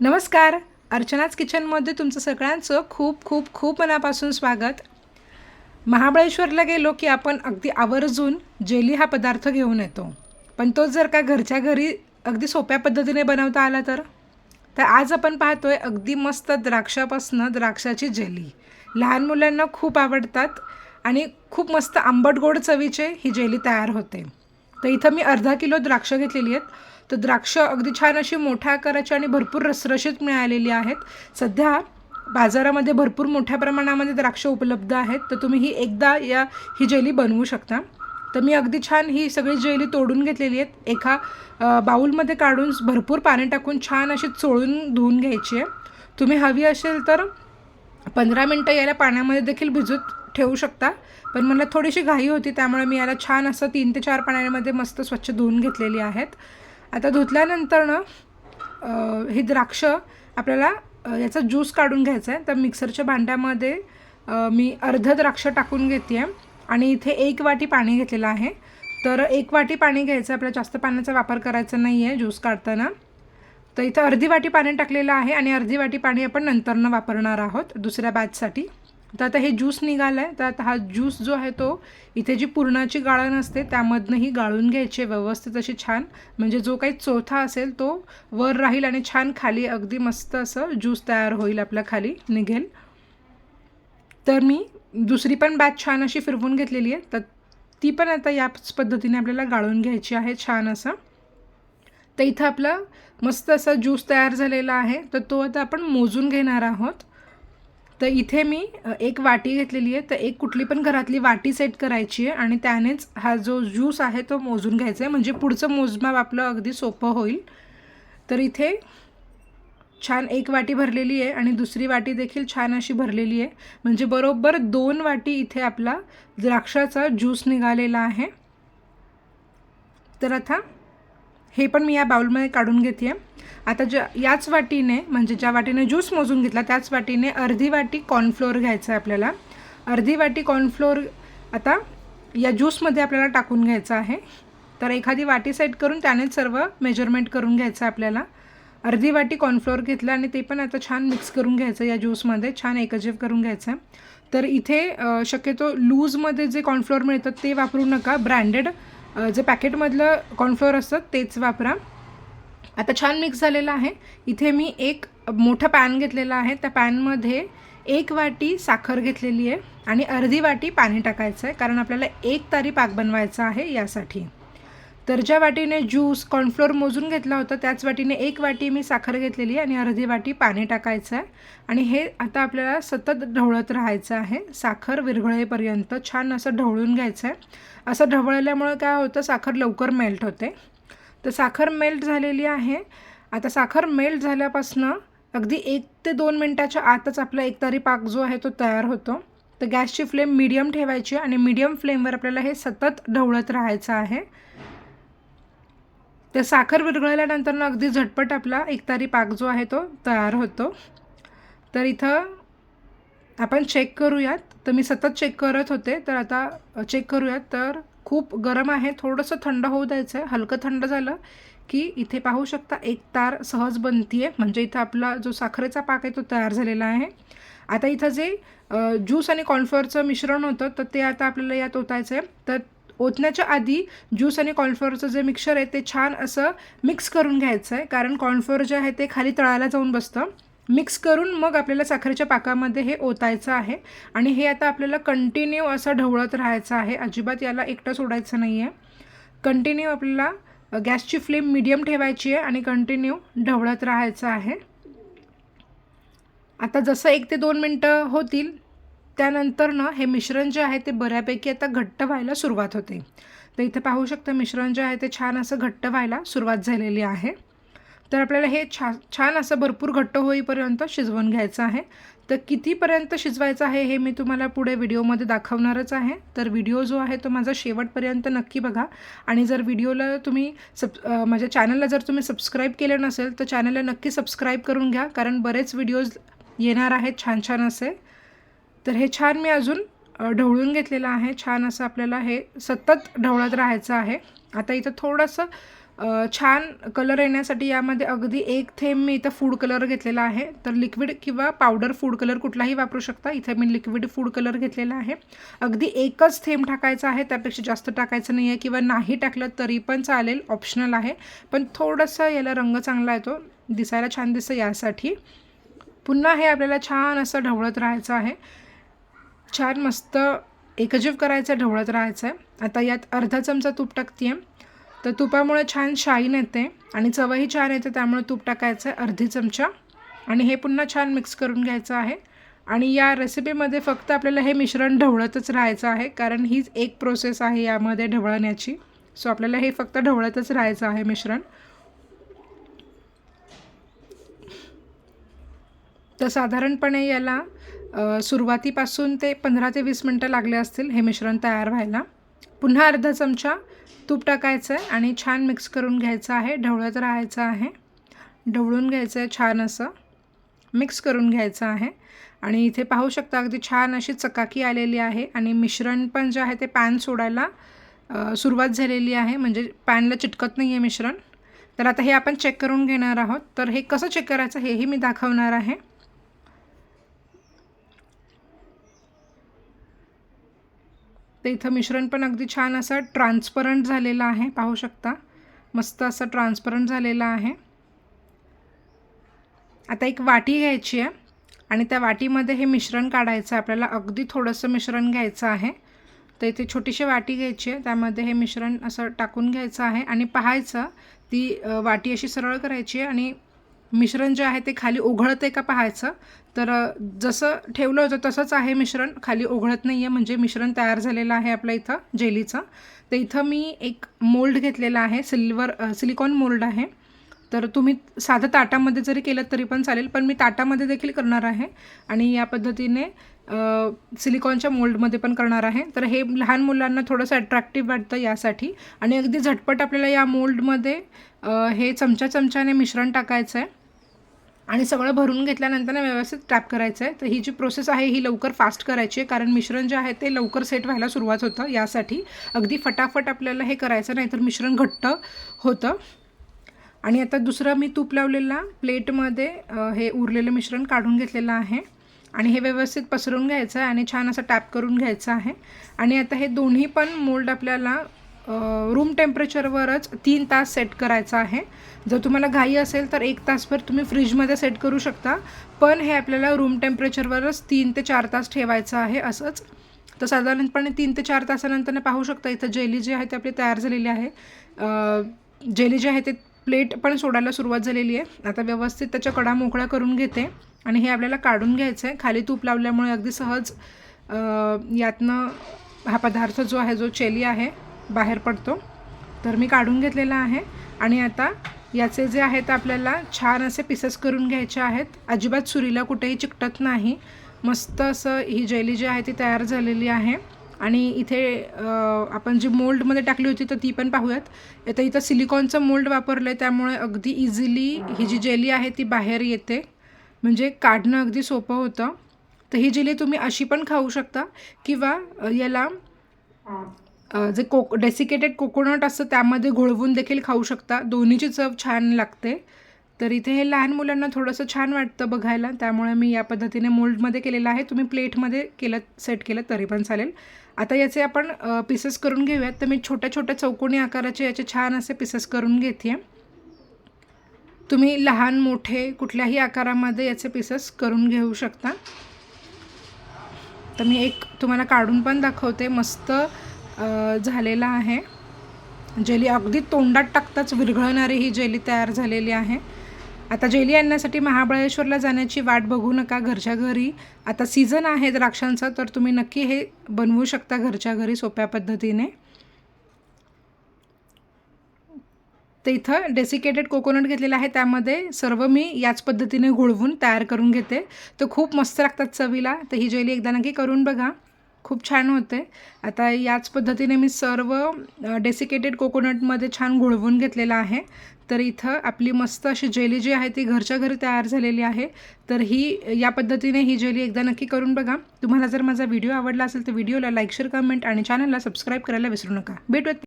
नमस्कार. अर्चनाच किचनमध्ये तुमचं सगळ्यांचं खूप खूप खूप मनापासून स्वागत. महाबळेश्वरला गेलो की आपण अगदी आवर्जून जेली हा पदार्थ घेऊन येतो. पण तो जर का घरच्या घरी अगदी सोप्या पद्धतीने बनवता आला तर? तर आज आपण पाहतो आहे अगदी मस्त द्राक्षापासनं द्राक्षाची जेली. लहान मुलांना खूप आवडतात आणि खूप मस्त आंबट गोड चवीचे ही जेली तयार होते. तर इथं मी अर्धा किलो द्राक्ष घेतलेली आहेत. तर द्राक्ष अगदी छान अशी मोठ्या आकाराची आणि भरपूर रसरशीत मिळालेली आहेत. सध्या बाजारामध्ये भरपूर मोठ्या प्रमाणामध्ये द्राक्ष उपलब्ध आहेत. तर तुम्ही ही एकदा या ही जेली बनवू शकता. तर मी अगदी छान ही सगळी जेली तोडून घेतलेली आहेत. एका बाऊलमध्ये काढून भरपूर पाणी टाकून छान अशी चोळून धुवून घ्यायची आहे. तुम्ही हवी असेल तर पंधरा मिनटं याला पाण्यामध्ये देखील भिजत ठेवू शकता. पण मला थोडीशी घाई होती त्यामुळे मी याला छान असं तीन ते चार पाण्यामध्ये मस्त स्वच्छ धुवून घेतलेली आहेत. आता धुतल्यानंतर ना ही द्राक्ष आपल्याला याचा ज्यूस काढून घ्यायचा आहे. तर मिक्सरच्या भांड्यामध्ये मी अर्ध द्राक्ष टाकून घेते आहे आणि इथे एक वाटी पाणी घेतलेलं आहे. तर एक वाटी पाणी घ्यायचं आपल्याला जास्त पाण्याचा वापर करायचा नाही आहे ज्यूस काढताना. तर इथं अर्धी वाटी पाणी टाकलेलं आहे आणि अर्धी वाटी पाणी आपण नंतरनं वापरणार आहोत दुसऱ्या बॅचसाठी तर आता हे ज्यूस निघालं आहे तर आता हा ज्यूस जो आहे तो इथे जी पुरणाची गाळण असते त्यामधनंही गाळून घ्यायची आहे व्यवस्थित अशी छान. म्हणजे जो काही चोथा असेल तो वर राहील आणि छान खाली अगदी मस्त असं ज्यूस तयार होईल आपल्या खाली निघेल. तर मी दुसरी पण बॅच छान अशी फिरवून घेतलेली आहे. तर ती पण आता याच पद्धतीने आपल्याला गाळून घ्यायची आहे छान असं. तर इथं आपला मस्त असा ज्यूस तयार झालेला आहे. तर तो आता आपण मोजून घेणार आहोत. तर इथे मी एक वाटी घेतलेली आहे. तर एक कुठली पण घरातली वाटी सेट करायची आहे आणि त्यानेच हा जो ज्यूस आहे तो मोजून घ्यायचा आहे. म्हणजे पुढचं मोजमाप आपलं अगदी सोपं होईल. तर इथे छान एक वाटी भरलेली आहे आणि दुसरी वाटी देखील छान अशी भरलेली आहे. म्हणजे बरोबर दोन वाटी इथे आपला द्राक्षाचा ज्यूस निघालेला आहे. तर आता हे पण मी या बाउलमध्ये काढून घेते आहे. आता ज्या याच वाटीने म्हणजे ज्या वाटीने ज्यूस मोजून घेतला त्याच वाटीने अर्धी वाटी कॉर्नफ्लोअर घ्यायचं आहे आपल्याला. अर्धी वाटी कॉर्नफ्लोअर आता या ज्यूसमध्ये आपल्याला टाकून घ्यायचं आहे. तर एखादी वाटी सेट करून त्यानेच सर्व मेजरमेंट करून घ्यायचं आहे आपल्याला. अर्धी वाटी कॉर्नफ्लोअर घेतलं आणि ते पण आता छान मिक्स करून घ्यायचं या ज्यूसमध्ये. छान एकजीव करून घ्यायचं आहे. तर इथे शक्यतो लूजमध्ये जे कॉर्नफ्लोअर मिळतात ते वापरू नका. ब्रँडेड जे पॅकेटमधलं कॉर्नफ्लोअर असतं तेच वापरा. आता छान मिक्स झालेलं आहे. इथे मी एक मोठं पॅन घेतलेलं आहे. त्या पॅनमध्ये एक वाटी साखर घेतलेली आहे आणि अर्धी वाटी पाणी टाकायचं आहे कारण आपल्याला एक तारी पाक बनवायचा आहे यासाठी. तर ज्या वाटीने ज्यूस कॉर्नफ्लोअर मोजून घेतला होता त्याच वाटीने एक वाटी मी साखर घेतलेली आहे आणि अर्धी वाटी पाणी टाकायचं आहे आणि हे आता आपल्याला सतत ढवळत राहायचं आहे. साखर विरघळेपर्यंत छान असं ढवळून घ्यायचं आहे असं ढवळल्यामुळं काय होतं साखर लवकर मेल्ट होते. तर साखर मेल्ट झालेली आहे. आता साखर मेल्ट झाल्यापासनं अगदी एक ते दोन मिनटाच्या आतच आपला एक तारी पाक जो आहे तो तयार होतो. तर गॅसची फ्लेम मीडियम ठेवायची आणि मीडियम फ्लेमवर आपल्याला हे सतत ढवळत राहायचं आहे. तर साखर विरघळल्यानंतर अगदी झटपट आपला एकतारी पाक जो आहे तो तयार होतो. तर इथं आपण चेक करूयात. तर मी सतत चेक करत होते. तर आता चेक करूयात. तर खूप गरम आहे थोडंसं थंड होऊ द्यायचं आहे हलकं थंड झालं की इथे पाहू शकता एक तार सहज बनती आहे म्हणजे इथं आपला जो साखरेचा पाक आहे तो तयार झालेला आहे. आता इथं जे ज्यूस आणि कॉर्नफ्लोअरचं मिश्रण होतं तर ते आता आपल्याला यात ओतायचं आहे तर ओतण्याच्या आधी ज्यूस आणि कॉर्नफ्लोअरचं जे मिक्सर आहे ते छान असं मिक्स करून घ्यायचं आहे कारण कॉर्नफ्लोअर जे आहे ते खाली तळायला जाऊन बसतं. मिक्स करून मग आपल्याला साखरेच्या पाकामध्ये हे ओतायचं आहे. आणि हे आता आपल्याला कंटिन्यू असं ढवळत राहायचं आहे. अजिबात याला एकटं सोडायचं नाही आहे कंटिन्यू आपल्याला गॅसची फ्लेम मिडियम ठेवायची आहे आणि कंटिन्यू ढवळत राहायचं आहे. आता जसं एक ते दोन मिनटं होतील त्यानंतर ना हे मिश्रण जे आहे ते बऱ्यापैकी आता घट्ट व्हायला सुरुवात होते. तर इथे पाहू शकता मिश्रण जे आहे ते छान असं घट्ट व्हायला सुरुवात झालेली आहे. तर आपल्याला हे छा छान असं भरपूर घट्ट होईपर्यंत शिजवून घ्यायचं आहे. तर कितीपर्यंत शिजवायचं आहे हे मी तुम्हाला पुढे व्हिडिओमध्ये दाखवणारच आहे. तर व्हिडिओ जो आहे तो माझा शेवटपर्यंत नक्की बघा. आणि जर व्हिडिओला तुम्ही सब माझ्या चॅनलला जर तुम्ही सबस्क्राईब केलं नसेल तर चॅनलला नक्की सबस्क्राईब करून घ्या कारण बरेच व्हिडिओज येणार आहेत छान छान असे. तर हे छान मी अजून ढवळून घेतलेलं आहे. छान असं आपल्याला हे सतत ढवळत राहायचं आहे. आता इथं थोडंसं छान कलर येण्यासाठी यामध्ये अगदी एक थेंब मी इथं फूड कलर घेतलेला आहे. तर लिक्विड किंवा पावडर फूड कलर कुठलाही वापरू शकता. इथे मी लिक्विड फूड कलर घेतलेला आहे. अगदी एकच थेंब टाकायचा आहे. त्यापेक्षा जास्त टाकायचं नाही आहे किंवा नाही टाकलं तरी पण चालेल. ऑप्शनल आहे. पण थोडंसं याला रंग चांगला येतो. दिसायला छान दिसतं यासाठी. पुन्हा हे आपल्याला छान असं ढवळत राहायचं आहे. छान मस्त एकजीव करायचं ढवळत राहायचं आहे. आता यात अर्धा चमचा तूप टाकते तर तुपामुळे छान शाईन येते आणि चवही छान येते त्यामुळे तूप टाकायचं आहे अर्धी चमचा. आणि हे पुन्हा छान मिक्स करून घ्यायचं आहे. आणि या रेसिपीमध्ये फक्त आपल्याला हे मिश्रण ढवळतच राहायचं आहे कारण हीच एक प्रोसेस आहे यामध्ये ढवळण्याची. सो आपल्याला हे फक्त ढवळतच राहायचं आहे मिश्रण. तर साधारणपणे याला सुरुवातीपासून ते पंधरा ते वीस मिनटं लागले असतील हे मिश्रण तयार व्हायला. पुन्हा अर्धा चमचा तूप टाकायचं आहे आणि छान मिक्स करून घ्यायचं आहे. ढवळत राहायचं आहे. ढवळून घ्यायचं आहे छान असं. मिक्स करून घ्यायचं आहे. आणि इथे पाहू शकता अगदी छान अशी चकाकी आलेली आहे. आणि मिश्रण पण जे आहे ते पॅन सोडायला सुरुवात झालेली आहे. म्हणजे पॅनला चिटकत नाही आहे मिश्रण. तर आता हे आपण चेक करून घेणार आहोत. तर हे कसं चेक करायचं हेही मी दाखवणार आहे. तर इथं मिश्रण पण अगदी छान असं ट्रान्सपरंट झालेलं आहे पाहू शकता. मस्त असं ट्रान्सपरंट झालेलं आहे. आता एक वाटी घ्यायची आहे आणि त्या वाटीमध्ये हे मिश्रण काढायचं आहे. आपल्याला अगदी थोडंसं मिश्रण घ्यायचं आहे. तर इथे छोटीशी वाटी घ्यायची आहे. त्यामध्ये हे मिश्रण असं टाकून घ्यायचं आहे आणि पाहायचं ती वाटी अशी सरळ करायची आहे आणि मिश्रण जे आहे ते खाली ओघळत आहे का पाहायचं? तर जसं ठेवलं होतं तसंच आहे मिश्रण. खाली ओघळत नाही आहे म्हणजे मिश्रण तयार झालेलं आहे आपल्या इथं जेलीचं. तर इथं मी एक मोल्ड घेतलेला आहे सिल्वर सिलिकॉन मोल्ड आहे. तर तुम्ही साधं ताटामध्ये जरी केलं तरी पण चालेल पण मी ताटामध्ये देखील करणार आहे. आणि या पद्धतीने सिलिकॉनच्या मोल्डमध्ये पण करणार आहे. तर हे लहान मुलांना थोडंसं अट्रॅक्टिव्ह वाटतं यासाठी. आणि अगदी झटपट आपल्याला या मोल्डमध्ये हे चमच्या चमच्याने मिश्रण टाकायचं आहे आणि सगळं भरून घेतल्यानंतर ना व्यवस्थित टॅप करायचं आहे तर ही जी प्रोसेस आहे ही लवकर फास्ट करायची आहे. कारण मिश्रण जे आहे ते लवकर सेट व्हायला सुरुवात होतं यासाठी. अगदी फटाफट आपल्याला हे करायचं नाहीतर मिश्रण घट्ट होतं. आणि आता दुसरं मी तूप लावलेला प्लेटमध्ये हे उरलेलं मिश्रण काढून घेतलेलं आहे. आणि हे व्यवस्थित पसरून घ्यायचं आहे आणि छान असं टॅप करून घ्यायचं आहे. आणि आता हे दोन्ही पण मोल्ड आपल्याला रूम टेम्परेचरवरच तीन तास सेट करायचा आहे. जर तुम्हाला घाई असेल तर एक तासभर तुम्ही फ्रीजमध्ये सेट करू शकता. पण हे आपल्याला रूम टेम्परेचरवरच तीन ते चार तास ठेवायचं आहे असंच. तर साधारणपणे तीन ते चार तासानंतर पाहू शकता इथं जेली जी आहे ती आपली तयार झालेली आहे. जेली जी आहे ते प्लेट पण सोडायला सुरुवात झालेली आहे. आता व्यवस्थित त्याच्या कडा मोकळ्या करून घेते आणि हे आपल्याला काढून घ्यायचं आहे खाली तूप लावल्यामुळे अगदी सहज यातनं हा पदार्थ जो आहे जो चेली आहे बाहेर पडतो. तर मी काढून घेतलेला आहे आणि आता याचे जे आहेत आपल्याला छान असे पीसेस करून घ्यायचे आहेत. अजिबात सुरीला कुठेही चिकटत नाही. मस्त असं ही जेली जी आहे ती तयार झालेली आहे. आणि इथे आपण जी मोल्डमध्ये टाकली होती तर ती पण पाहूयात. आता इथं सिलिकॉनचं मोल्ड वापरलं आहे त्यामुळे अगदी इझिली ही जी जेली आहे ती बाहेर येते. म्हणजे काढणं अगदी सोपं होतं. तर ही जेली तुम्ही अशी पण खाऊ शकता किंवा याला जे कोक डेसिकेटेड कोकोनट असतं त्यामध्ये घोळवून देखील खाऊ शकता. दोन्हीची चव छान लागते. तर इथे हे लहान मुलांना थोडंसं छान वाटतं बघायला. त्यामुळे मी या पद्धतीने मोल्डमध्ये केलेलं आहे. तुम्ही प्लेटमध्ये केलं सेट केलं तरी पण चालेल. आता याचे आपण पीसेस करून घेऊयात. तर मी छोट्या छोट्या चौकोनी आकाराचे याचे छान असे पीसेस करून घेते. तुम्ही लहान मोठे कुठल्याही आकारामध्ये याचे पीसेस करून घेऊ शकता. तर मी एक तुम्हाला काढून पण दाखवते. मस्त झालेला आहे. जेली अगदी तोंडात टाकताच विरघळणारी ही जेली तयार झालेली आहे. आता जेली आणण्यासाठी महाबळेश्वरला जाण्याची वाट बघू नका घरच्या घरी. आता सीझन आहे द्राक्षांचा तर तुम्ही नक्की हे बनवू शकता घरच्या घरी सोप्या पद्धतीने. तर इथं डेसिकेटेड कोकोनट घेतलेलं आहे त्यामध्ये सर्व मी याच पद्धतीने घोळवून तयार करून घेते. तर खूप मस्त लागतात चवीला. तर ही जेली एकदा नक्की करून बघा. खूप छान होते. आता याच पद्धतीने मी सर्व डेसिकेटेड कोकोनटमध्ये छान घोळवून घेतलेलं आहे. तर इथं आपली मस्त अशी जेली जी आहे ती घरच्या घरी तयार झालेली आहे. तर ही या पद्धतीने ही जेली एकदा नक्की करून बघा. तुम्हाला जर माझा व्हिडिओ आवडला असेल तर व्हिडिओला लाईक शेअर कमेंट आणि चॅनलला सबस्क्राईब करायला विसरू नका. भेटूयात.